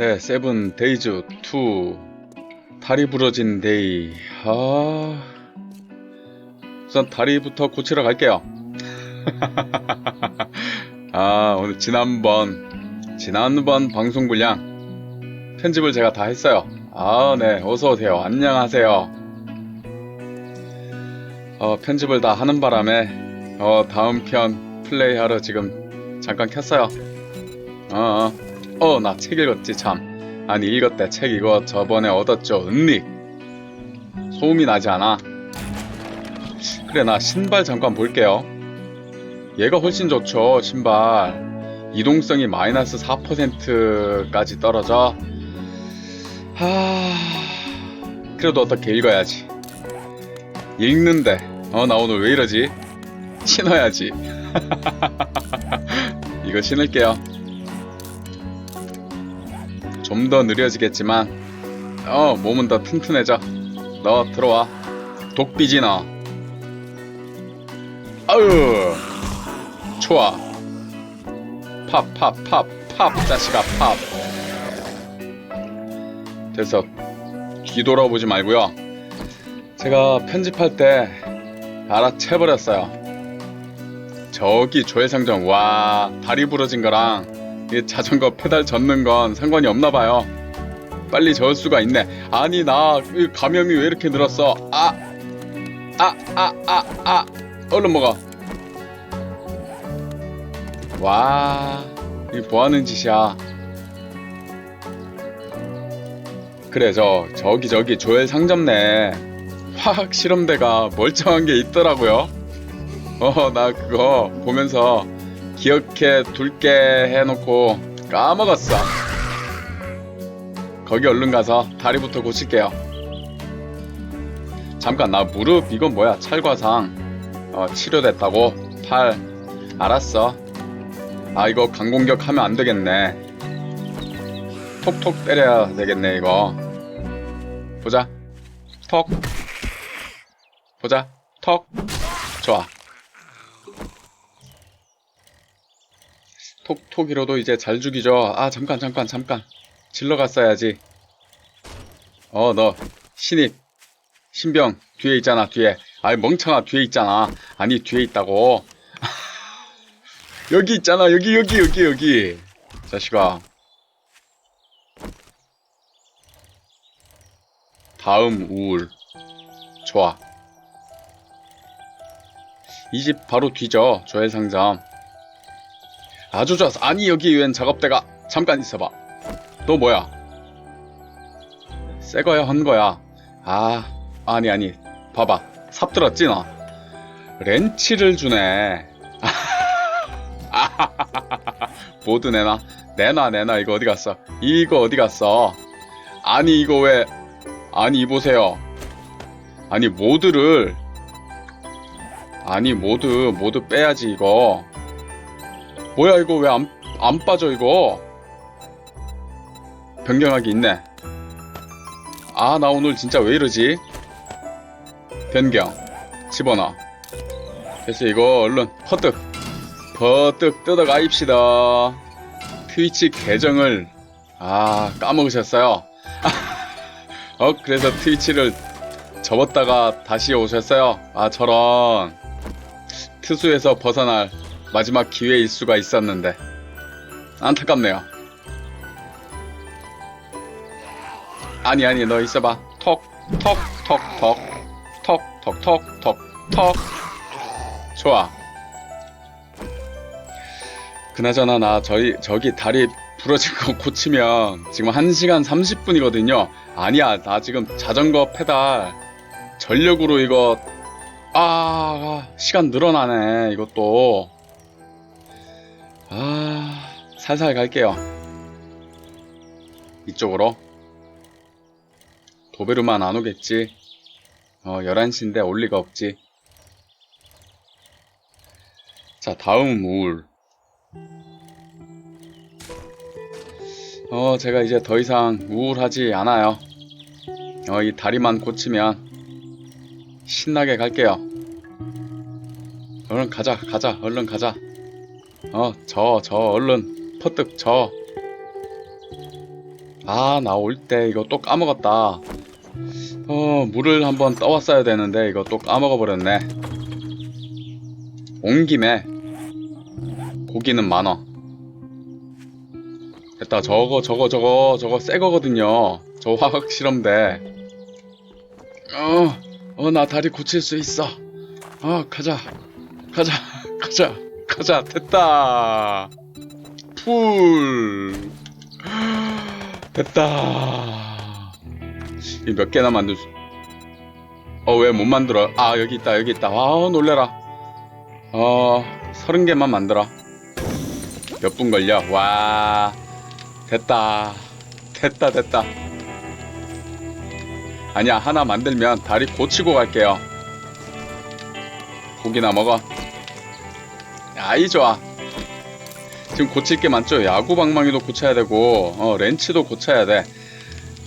네, 세븐 데이즈 2 다리 부러진 데이. 아, 우선 다리부터 고치러 갈게요. 아, 오늘 지난번 지난번 방송 분량 편집을 제가 다 했어요. 아, 네, 어서 오세요. 안녕하세요. 어, 편집을 다 하는 바람에 어, 다음 편 플레이하러 지금 잠깐 켰어요. 어, 어, 어, 나 책 읽었지 참. 아니 읽었대 책 이거 저번에 얻었죠 은닉. 소음이 나지 않아. 그래 나 신발 잠깐 볼게요. 얘가 훨씬 좋죠 신발. 이동성이 마이너스 4%까지 떨어져. 하... 그래도 어떻게 읽어야지. 읽는데 어 나 오늘 왜 이러지? 신어야지. 이거 신을게요. 좀 더 느려지겠지만 어 몸은 더 튼튼해져. 너 들어와. 독비지 너. 아유 좋아. 팝 팝 팝 팝 자식아 팝. 됐어. 뒤돌아보지 말고요. 제가 편집할 때 알아채버렸어요. 저기 조회상점 와 다리 부러진 거랑 이 자전거 페달 젓는 건 상관이 없나 봐요. 빨리 저을 수가 있네. 아니 나이 감염이 왜 이렇게 늘었어? 아, 아, 아, 아, 아, 얼른 먹어. 와, 이 뭐하는 짓이야? 그래 저 저기 저기 조엘 상점 내 화학 실험대가 멀쩡한 게 있더라고요. 어 나 그거 보면서 기억해 둘게 해놓고 까먹었어. 거기 얼른 가서 다리부터 고칠게요. 잠깐 나 무릎 이건 뭐야 찰과상 어, 치료됐다고 팔 알았어. 아 이거 강공격 하면 안 되겠네. 톡톡 때려야 되겠네 이거. 보자. 톡. 보자. 톡. 좋아. 톡톡이로도 이제 잘 죽이죠. 아 잠깐 잠깐 잠깐. 질러 갔어야지. 어 너 신입 신병 뒤에 있잖아 뒤에. 아이 멍청아 뒤에 있잖아. 아니 뒤에 있다고. 여기 있잖아 여기 여기 여기 여기. 자식아. 다음 우울. 좋아. 이 집 바로 뒤죠. 조회 상점. 아주 좋았어. 아니 여기 웬 작업대가 잠깐 있어봐. 너 뭐야? 새 거야 헌 거야. 아 아니 아니 봐봐 삽 들었지 너. 렌치를 주네. 모두 내놔 내놔 내놔 이거 어디 갔어? 이거 어디 갔어? 아니 이거 왜 아니 이보세요. 아니 모드를 아니 모드 모드 빼야지 이거. 뭐야 이거 왜 안 안 빠져 이거? 변경하기 있네. 아 나 오늘 진짜 왜 이러지? 변경 집어넣어. 그래서 이거 얼른 퍼뜩 퍼뜩 뜯어가 입시다. 트위치 계정을 아 까먹으셨어요. 어 그래서 트위치를 접었다가 다시 오셨어요. 아 저런 트수에서 벗어날 마지막 기회일 수가 있었는데 안타깝네요. 아니 아니 너 있어봐. 톡톡톡톡톡톡톡톡톡 좋아. 그나저나 나 저희 저기 다리 부러진 거 고치면 지금 1시간 30분이거든요. 아니야, 나 지금 자전거 페달 전력으로 이거 아, 시간 늘어나네. 이것도 아, 살살 갈게요. 이쪽으로 도베르만 안 오겠지. 어, 11시인데 올 리가 없지. 자, 다음 우울. 어, 제가 이제 더 이상 우울하지 않아요. 어, 이 다리만 고치면 신나게 갈게요. 얼른 가자, 가자, 얼른 가자. 어, 저, 저, 얼른 퍼뜩 저. 아, 나 올 때 이거 또 까먹었다. 어, 물을 한번 떠왔어야 되는데 이거 또 까먹어 버렸네. 온 김에 고기는 많어. 됐다. 저거 저거 저거 저거 새 거거든요. 저 화학 실험대. 어, 어, 나 다리 고칠 수 있어. 어, 가자. 가자. 가자. 가자. 됐다. 풀. 됐다. 이 몇 개나 만들 수, 어, 왜 못 만들어? 아, 여기 있다, 여기 있다. 아, 놀래라. 어, 서른 개만 만들어. 몇 분 걸려? 와, 됐다. 됐다, 됐다. 아니야, 하나 만들면 다리 고치고 갈게요. 고기나 먹어. 아이, 좋아. 지금 고칠 게 많죠? 야구 방망이도 고쳐야 되고, 어, 렌치도 고쳐야 돼.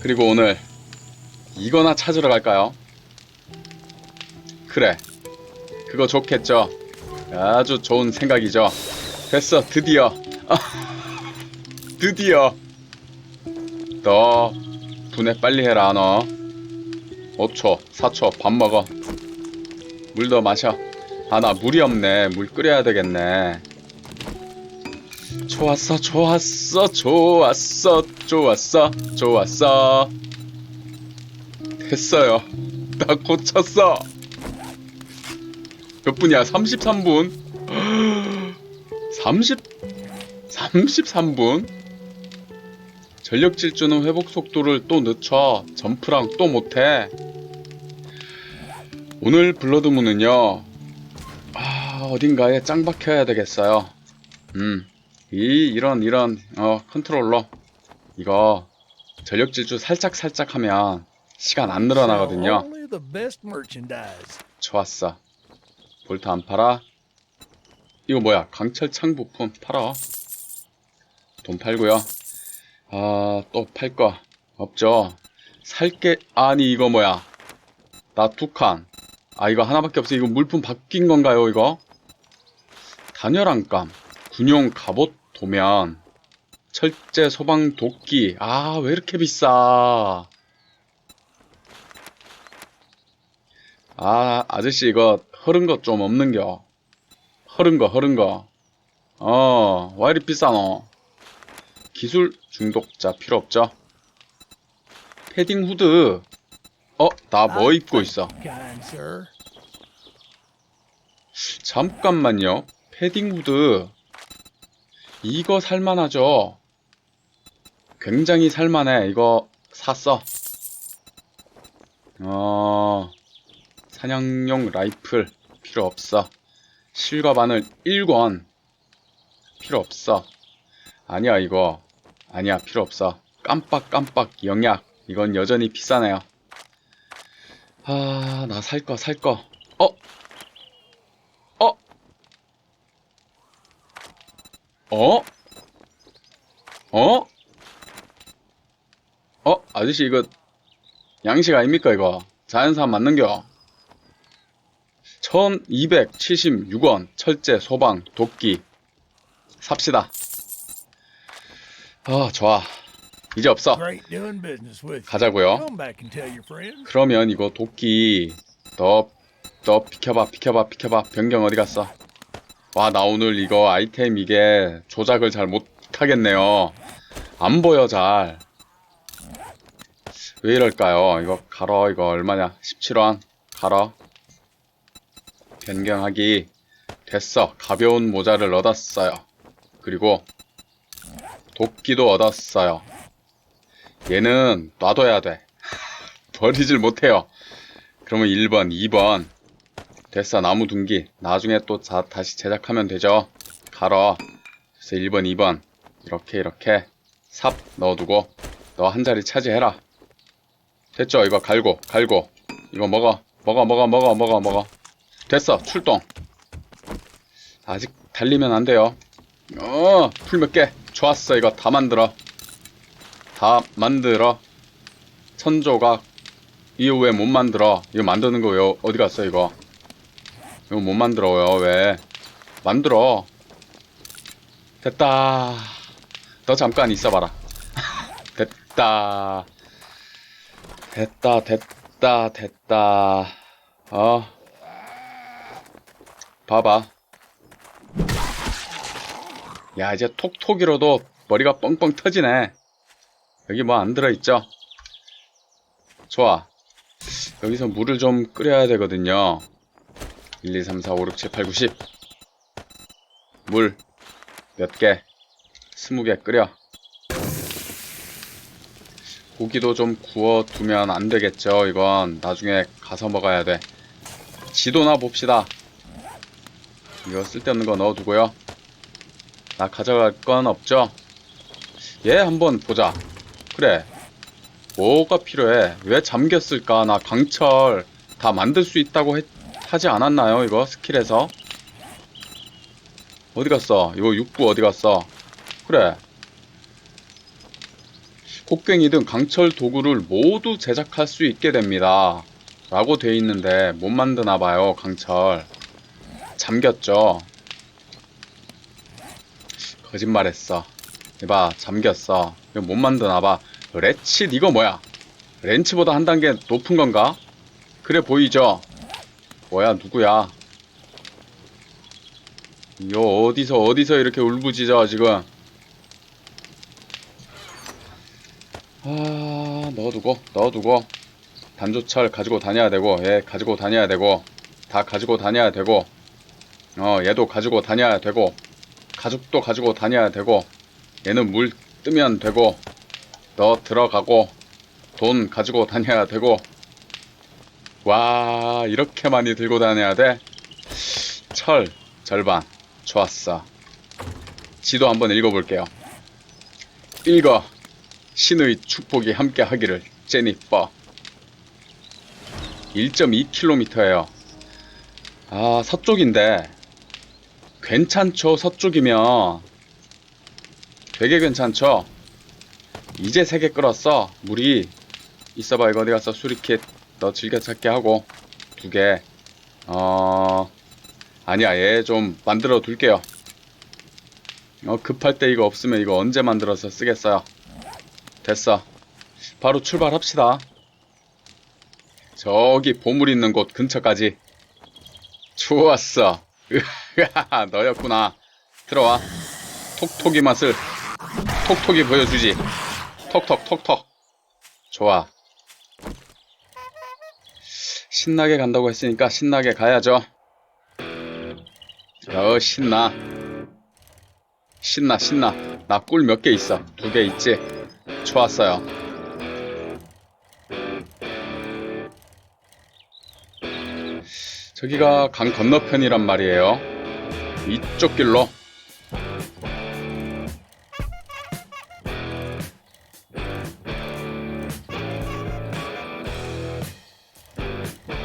그리고 오늘, 이거나 찾으러 갈까요? 그래. 그거 좋겠죠? 아주 좋은 생각이죠. 됐어, 드디어. 드디어. 너, 분해 빨리 해라, 너. 5초, 4초, 밥 먹어. 물 더 마셔. 아, 나 물이 없네. 물 끓여야 되겠네. 좋았어, 좋았어, 좋았어, 좋았어, 좋았어. 됐어요. 나 고쳤어. 몇 분이야? 33분? 30, 33분? 전력 질주는 회복 속도를 또 늦춰. 점프랑 또 못해. 오늘 블러드문은요, 아, 어딘가에 짱 박혀야 되겠어요. 음, 이, 이런, 이런, 어, 컨트롤러. 이거, 전력 질주 살짝 살짝 하면 시간 안 늘어나거든요. 좋았어. 볼트 안 팔아? 이거 뭐야? 강철 창 부품 팔아. 돈 팔고요. 아, 또 팔 거 없죠? 살게, 아니, 이거 뭐야? 나 두 칸. 아, 이거 하나밖에 없어. 이거 물품 바뀐 건가요, 이거? 단열안감, 군용 갑옷 도면, 철제 소방 도끼. 아, 왜 이렇게 비싸? 아, 아저씨 이거 흐른 거 좀 없는겨. 흐른 거, 흐른 거. 어, 와 이리 비싸노? 기술 중독자 필요 없죠? 패딩 후드. 어, 나 뭐 입고 있어? Sir. 잠깐만요. 패딩 후드. 이거 살만하죠? 굉장히 살만해. 이거 샀어. 어, 사냥용 라이플 필요 없어. 실과 바늘 1권 필요 없어. 아니야, 이거. 아니야, 필요 없어. 깜빡깜빡 영약. 이건 여전히 비싸네요. 아, 나 살 거, 살 거. 어? 어? 어? 어? 어? 아저씨 이거 양식 아닙니까 이거? 자연산 맞는겨? 1276원 철제 소방 도끼 삽시다 아 좋아 이제 없어. 가자고요. 그러면 이거 도끼 너, 너 비켜봐 비켜봐 비켜봐 변경 어디 갔어 와 나 오늘 이거 아이템 이게 조작을 잘 못하겠네요. 안 보여 잘. 왜 이럴까요? 이거 갈어 이거 얼마냐? 17원. 갈어. 변경하기 됐어. 가벼운 모자를 얻었어요. 그리고 도끼도 얻었어요. 얘는 놔둬야 돼. 버리질 못해요. 그러면 1번, 2번. 됐어, 나무 둔기. 나중에 또 자, 다시 제작하면 되죠. 갈아. 그래서 1번, 2번. 이렇게, 이렇게. 삽 넣어두고, 너 한 자리 차지해라. 됐죠? 이거 갈고, 갈고. 이거 먹어. 먹어, 먹어, 먹어, 먹어, 먹어. 됐어, 출동. 아직 달리면 안 돼요. 어, 풀 몇 개. 좋았어, 이거 다 만들어. 다 만들어. 천조각. 왜못 만들어? 이거 만드는 거 왜 어디 갔어 이거? 이거 못 만들어요 왜? 만들어. 됐다. 너 잠깐 있어봐라. 됐 됐다. 됐다, 됐다, 됐다. 어. 봐봐. 야, 이제 톡톡이로도 머리가 뻥뻥 터지네. 여기 뭐 안 들어있죠? 좋아. 여기서 물을 좀 끓여야 되거든요. 1, 2, 3, 4, 5, 6, 7, 8, 9, 10. 물. 몇 개? 20개 끓여. 고기도 좀 구워두면 안 되겠죠. 이건 나중에 가서 먹어야 돼. 지도나 봅시다. 이거 쓸데없는 거 넣어두고요. 나 가져갈 건 없죠? 얘 한번 보자. 그래. 뭐가 필요해? 왜 잠겼을까? 나 강철 다 만들 수 있다고 했- 하지 않았나요? 이거 스킬에서? 어디 갔어? 이거 육부 어디 갔어? 그래. 곡괭이 등 강철 도구를 모두 제작할 수 있게 됩니다. 라고 돼 있는데 못 만드나 봐요, 강철. 잠겼죠? 거짓말했어. 이봐, 잠겼어. 이거 못 만드나 봐. 레칫 이거 뭐야? 렌치보다 한 단계 높은 건가? 그래 보이죠? 뭐야, 누구야? 이거 어디서 어디서 이렇게 울부짖어 지금? 아, 넣어두고, 넣어두고. 단조철 가지고 다녀야 되고, 얘 가지고 다녀야 되고, 다 가지고 다녀야 되고, 어, 얘도 가지고 다녀야 되고, 가죽도 가지고 다녀야 되고, 얘는 물 뜨면 되고, 너 들어가고, 돈 가지고 다녀야 되고, 와, 이렇게 많이 들고 다녀야 돼? 철, 절반. 좋았어. 지도 한번 읽어볼게요. 읽어. 신의 축복이 함께 하기를 제니퍼 1.2km예요 아 서쪽인데 괜찮죠 서쪽이면 되게 괜찮죠 이제 3개 끌었어 물이 있어봐 이거 어디 갔어 수리킷 너 즐겨찾기 하고 2개 어 아니야 얘 좀 만들어 둘게요 어 급할 때 이거 없으면 이거 언제 만들어서 쓰겠어요 됐어. 바로 출발합시다. 저기 보물 있는 곳 근처까지. 좋았어. 으하하, 너였구나. 들어와. 톡톡이 맛을 톡톡이 보여주지. 톡톡톡톡. 좋아. 신나게 간다고 했으니까 신나게 가야죠. 어, 신나. 신나, 신나. 나 꿀 몇 개 있어. 두 개 있지? 좋았어요. 저기가 강 건너편이란 말이에요. 이쪽 길로.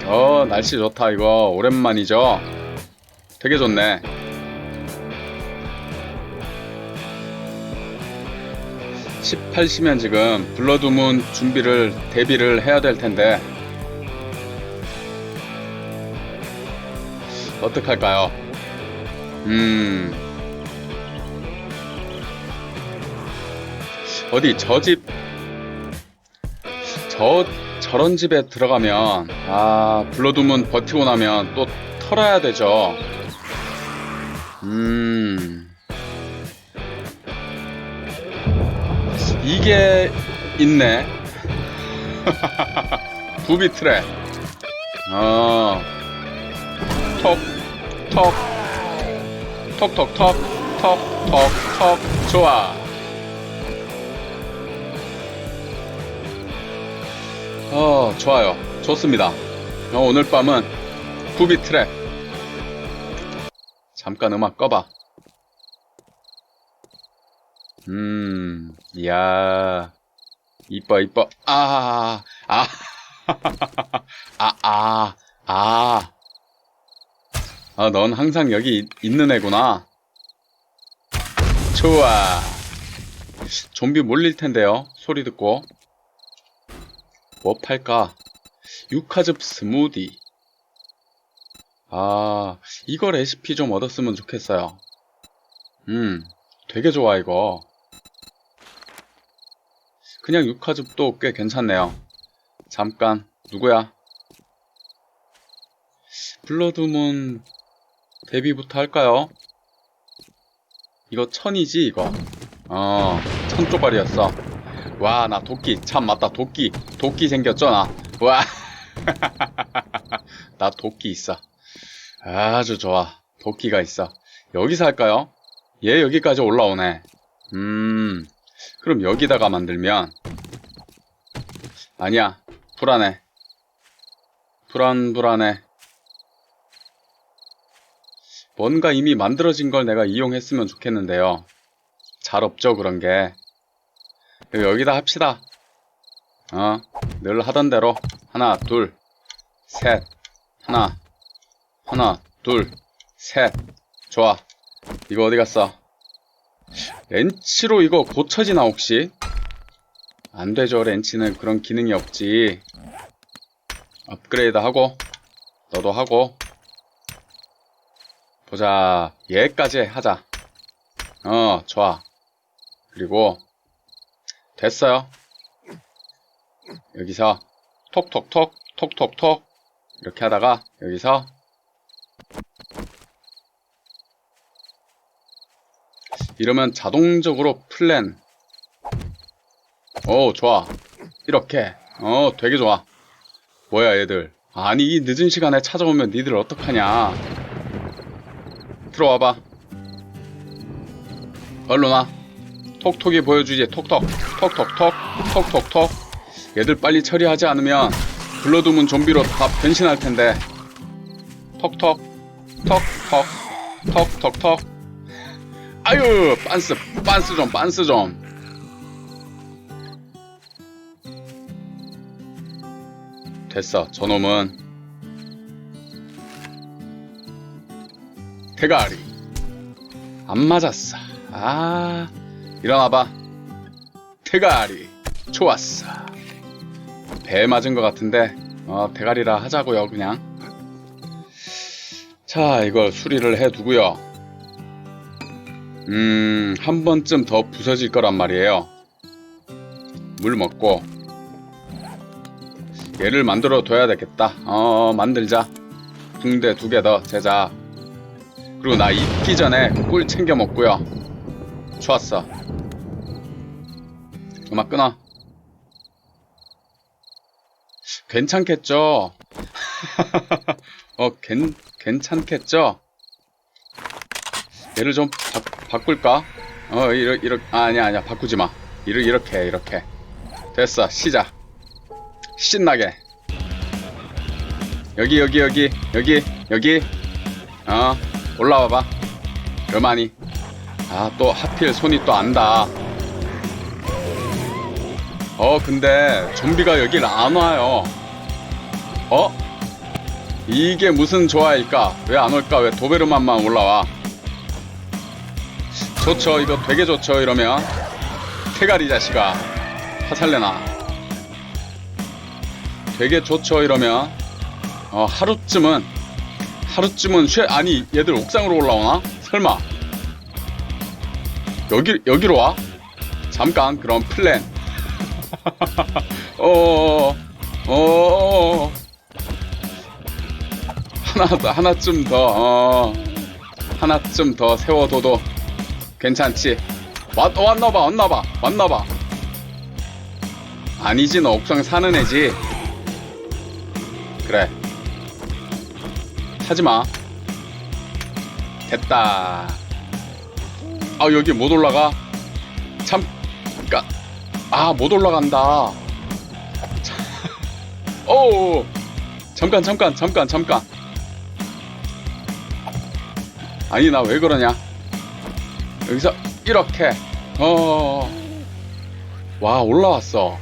어, 날씨 좋다, 이거. 오랜만이죠? 되게 좋네. 18시면 지금 블러드문 준비를 대비를 해야 될 텐데 어떡할까요? 음 어디 저집저 저런 집에 들어가면 아 블러드문 버티고 나면 또 털어야 되죠. 음. 이게 있네. 부비 트랩. 어. 톡, 톡, 톡, 톡, 톡, 톡, 톡, 톡. 좋아. 어, 좋아요. 좋습니다. 어, 오늘 밤은 부비 트랩. 잠깐 음악 꺼봐. 음, 이야, 이뻐, 이뻐. 아, 아, 아, 아, 아. 아, 넌 항상 여기 있- 있는 애구나. 좋아. 좀비 몰릴 텐데요. 소리 듣고. 뭐 팔까? 유카즙 스무디. 아, 이거 레시피 좀 얻었으면 좋겠어요. 음, 되게 좋아, 이거. 그냥 육화즙도 꽤 괜찮네요. 잠깐, 누구야? 블러드문 데뷔부터 할까요? 이거 천이지, 이거? 어, 천 쪼발이었어. 와, 나 도끼. 참, 맞다, 도끼. 도끼 생겼죠, 나. 와. 나 도끼 있어. 아주 좋아. 도끼가 있어. 여기서 할까요? 얘 여기까지 올라오네. 음, 그럼 여기다가 만들면 아니야, 불안해. 불안, 불안해. 뭔가 이미 만들어진 걸 내가 이용했으면 좋겠는데요. 잘 없죠, 그런 게. 여기다 합시다. 어, 늘 하던 대로. 하나, 둘, 셋. 하나, 하나, 둘, 셋. 좋아. 이거 어디 갔어? 렌치로 이거 고쳐지나 혹시? 안 되죠 렌치는 그런 기능이 없지 업그레이드 하고 너도 하고 보자 얘까지 하자 어 좋아 그리고 됐어요. 여기서 톡톡톡 톡톡톡. 이렇게 하다가 여기서 이러면 자동적으로 플랜. 오 좋아. 이렇게. 어 되게 좋아. 뭐야 얘들. 아니 이 늦은 시간에 찾아오면 니들 어떡하냐. 들어와봐. 얼른 와 톡톡이 보여주지. 톡톡 톡톡톡 톡톡톡. 얘들 빨리 처리하지 않으면 블러드문 좀비로 다 변신할 텐데. 톡톡 톡톡 톡톡톡. 아유 빤스 빤스 좀 빤스 좀. 됐어 저놈은. 대가리. 안 맞았어. 아 일어나봐 대가리 좋았어 배 맞은 것 같은데 어 대가리라 하자고요 그냥 자 이걸 수리를 해 두고요 음, 한 번쯤 더 부서질 거란 말이에요. 물 먹고. 얘를 만들어 둬야 되겠다. 어, 만들자. 붕대 두 개 더 제작. 그리고 나 입기 전에 꿀 챙겨 먹고요. 좋았어. 음악 끊어. 괜찮겠죠? 어, 괜, 괜찮겠죠? 얘를 좀 바, 바꿀까? 어, 이러, 이러, 아, 아니야, 아니야, 바꾸지 마. 이러, 이렇게, 이렇게. 됐어, 시작. 신나게. 여기, 여기, 여기, 여기, 여기. 어, 올라와봐. 그만이. 아, 또 하필 손이 또 안다. 어, 근데 좀비가 여길 안 와요. 어? 이게 무슨 조화일까? 왜 안 올까? 왜 도베르만만 올라와? 좋죠 이거 되게 좋죠 이러면 태가리 자식아 화살내나 되게 좋죠 이러면 어 하루쯤은 하루쯤은 쉐 아니 얘들 옥상으로 올라오나 설마 여기 여기로 와 잠깐 그럼 플랜 어, 어, 하나 하나쯤 더 어, 하나쯤 더 세워둬도 괜찮지? 왔, 왔나봐, 왔나봐, 왔나봐. 아니지, 너 옥상 사는 애지. 그래. 하지 마. 됐다. 아, 여기 못 올라가. 잠깐. 아, 못 올라간다. 참. 오, 잠깐, 잠깐, 잠깐, 잠깐. 아니, 나 왜 그러냐. 여기서 이렇게 어. 와 올라왔어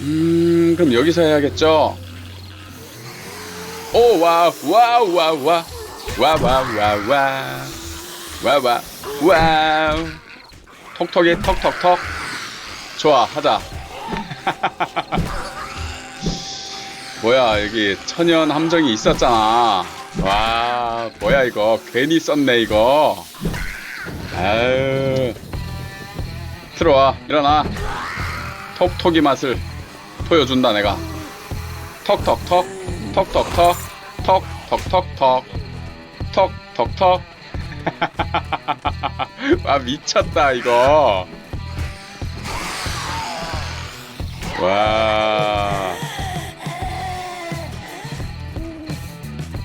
음 그럼 여기서 해야겠죠 오 와우 와우 와우 와우 와우 와우 와우. 톡톡이 톡톡톡. 좋아 하자. 뭐야 여기 천연 함정이 있었잖아. 와 뭐야 이거. 괜히 썼네 이거. 아유. 들어와 일어나. 톡톡이 맛을 보여준다 내가. 톡톡톡 톡톡톡 톡톡톡 톡 톡톡톡 와 미쳤다 이거. 와.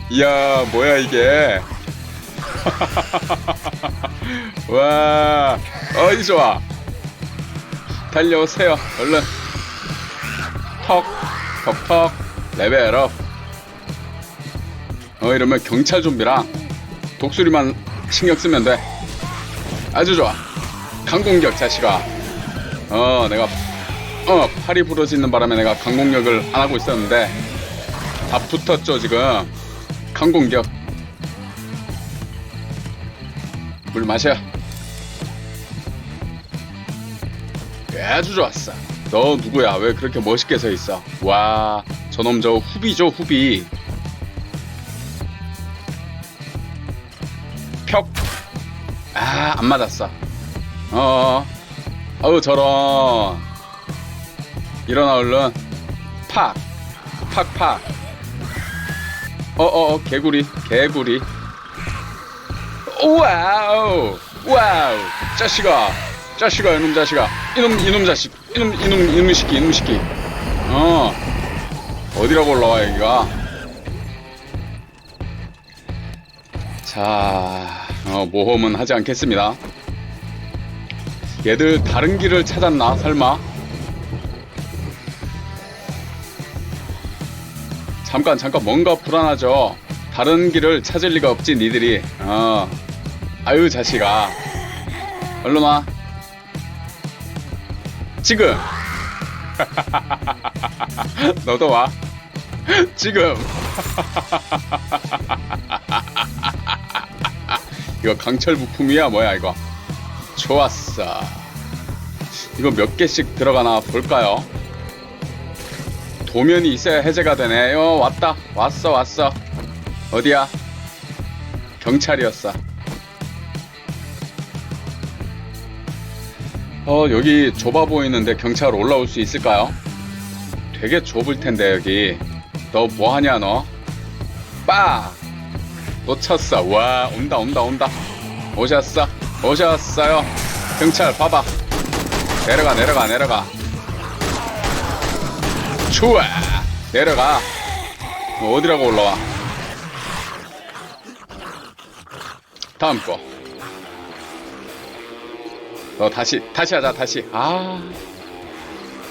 이야 뭐야 이게? 와. 어이 좋아. 달려오세요 얼른. 턱 턱턱 레벨업 어 이러면 경찰 좀비랑 독수리만 신경 쓰면 돼. 아주 좋아. 강공격 자식아. 어 내가 어 팔이 부러지는 바람에 내가 강공격을 안 하고 있었는데 다 붙었죠 지금. 강공격. 물 마셔. 아주 좋았어. 너 누구야? 왜 그렇게 멋있게 서 있어? 와 저놈 저 후비죠 후비 아 안 맞았어. 어 어우 저런. 일어나 얼른. 팍 팍팍 어어 개구리 개구리. 와우 와우. 자식아 자식아 이놈 자식아. 이놈 이놈 자식 이놈 이놈 이놈 새끼 이놈 새끼. 어 어디라고 올라와 여기가? 자 어, 모험은 하지 않겠습니다. 얘들 다른 길을 찾았나 설마? 잠깐 잠깐 뭔가 불안하죠. 다른 길을 찾을 리가 없지 니들이. 어. 아유 자식아. 얼른 와 지금. 너도 와. 지금 이거 강철 부품이야 뭐야 이거? 좋았어. 이거 몇 개씩 들어가나 볼까요? 도면이 있어야 해제가 되네. 어 왔다. 왔어 왔어. 어디야? 경찰이었어. 어 여기 좁아 보이는데 경찰 올라올 수 있을까요? 되게 좁을 텐데 여기. 너 뭐하냐 너? 빠! 놓쳤어. 와 온다 온다 온다. 오셨어? 오셨어요. 경찰 봐봐. 내려가 내려가 내려가. 좋아 내려가. 어, 어디라고 올라와? 다음 거. 어, 다시, 다시 하자, 다시. 아.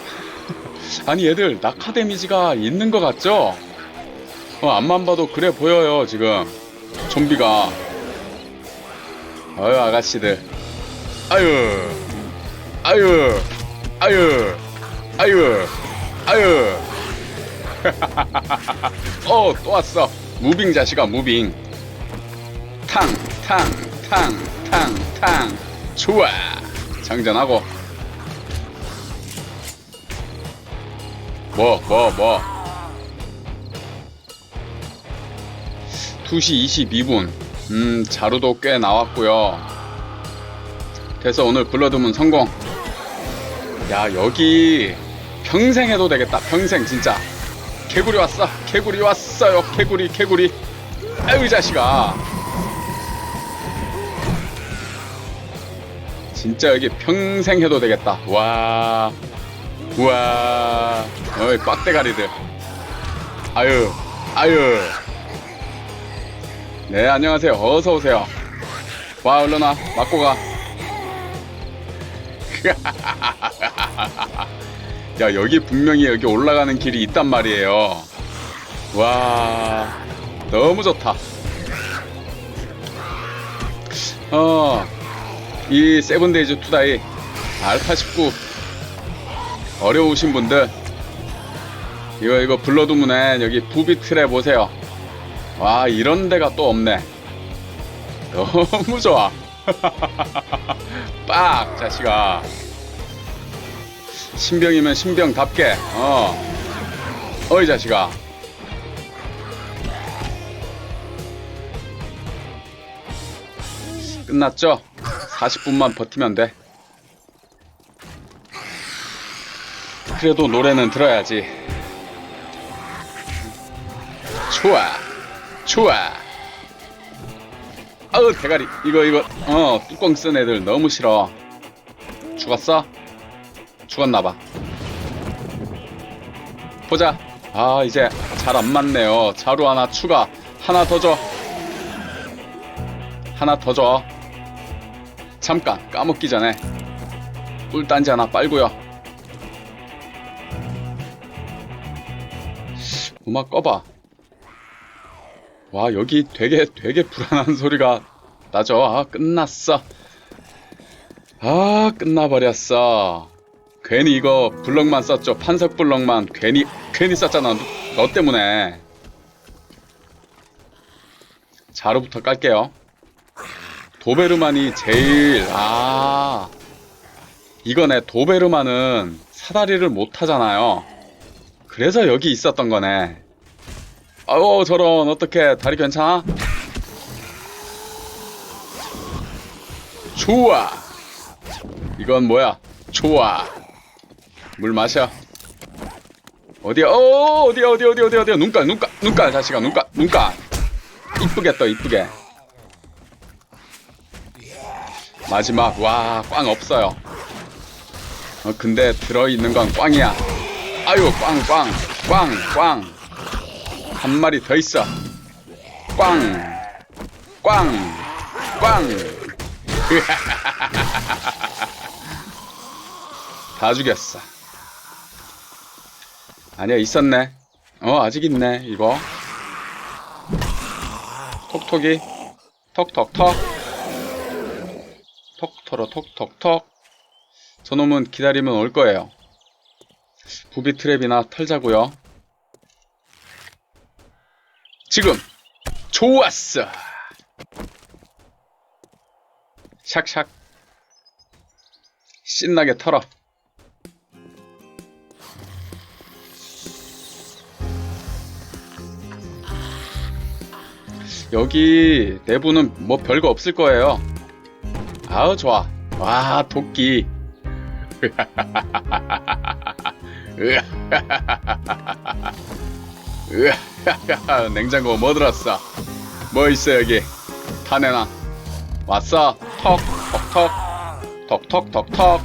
아니, 얘들, 낙하 데미지가 있는 것 같죠? 어, 앞만 봐도 그래 보여요, 지금. 좀비가. 아유, 아가씨들. 아유. 아유. 아유. 아유. 아유. 어, 또 왔어. 무빙 자식아, 무빙. 탕, 탕, 탕, 탕, 탕. 좋아. 장전하고 뭐 뭐 뭐 2시 22분. 음 자루도 꽤 나왔고요. 그래서 오늘 블러드문 성공. 야 여기 평생 해도 되겠다. 평생 진짜. 개구리 왔어. 개구리 왔어요. 개구리 개구리. 아유 이 자식아. 진짜 여기 평생 해도 되겠다. 와, 우와, 어이 빡대가리들. 아유, 아유. 네, 안녕하세요. 어서 오세요. 와, 얼른 와, 맞고 가. 야, 여기 분명히 여기 올라가는 길이 있단 말이에요. 와, 너무 좋다. 어. 이 세븐데이즈 투다이 알파 19 어려우신 분들 이거 이거 블러드문에 여기 부비 틀에 보세요 와 이런 데가 또 없네 너무 좋아 빡 자식아 신병이면 신병답게 어 어이 자식아 끝났죠? 40분만 버티면 돼. 그래도 노래는 들어야지. 좋아, 좋아. 아우 대가리 이거 이거 어 뚜껑 쓴 애들 너무 싫어. 죽었어? 죽었나봐. 보자. 아 이제 잘 안 맞네요. 자루 하나 추가. 하나 더 줘. 하나 더 줘. 잠깐 까먹기 전에 꿀단지 하나 빨고요. 음악 꺼봐. 와 여기 되게 되게 불안한 소리가 나죠. 아 끝났어. 아 끝나버렸어. 괜히 이거 블럭만 썼죠. 판석 블럭만 괜히 괜히 썼잖아. 너, 너 때문에. 자루부터 깔게요. 도베르만이 제일 아 이거네 도베르만은 사다리를 못 하잖아요. 그래서 여기 있었던 거네. 아유 저런 어떻게 다리 괜찮아? 좋아. 이건 뭐야? 좋아. 물 마셔. 어디야? 어 어디야 어디 어디 어디 어디야? 눈깔 눈깔 눈깔 자식아 눈깔 눈깔. 이쁘게 떠 이쁘게. 마지막 와 꽝 없어요. 어 근데 들어 있는 건 꽝이야. 아유 꽝꽝 꽝 꽝. 한 마리 더 있어. 꽝 꽝 꽝. 다 죽였어. 아니야 있었네. 어 아직 있네 이거. 톡톡이 톡톡톡 톡 털어 톡톡톡 저놈은 기다리면 올 거예요. 부비 트랩이나 털자고요. 지금 좋았어. 샥샥 신나게 털어. 여기 내부는 뭐 별거 없을 거예요. 아우 좋아. 와 도끼. 으아, 냉장고 뭐 들었어? 뭐 있어 여기? 다 내놔. 왔어? 턱, 턱, 턱, 턱, 턱, 턱.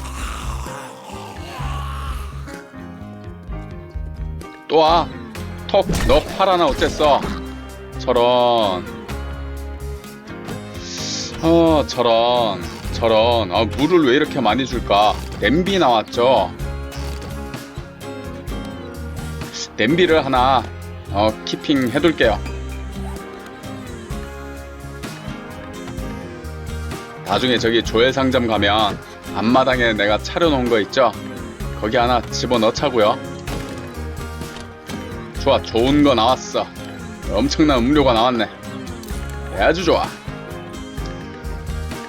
또 와. 턱, 너팔 하나 어쨌어? 저런. 어, 저런. 저런. 아, 물을 왜 이렇게 많이 줄까? 냄비 나왔죠? 냄비를 하나 어, 키핑 해둘게요. 나중에 저기 조엘 상점 가면 앞마당에 내가 차려놓은 거 있죠? 거기 하나 집어넣자고요. 좋아, 좋은 거 나왔어. 엄청난 음료가 나왔네. 아주 좋아.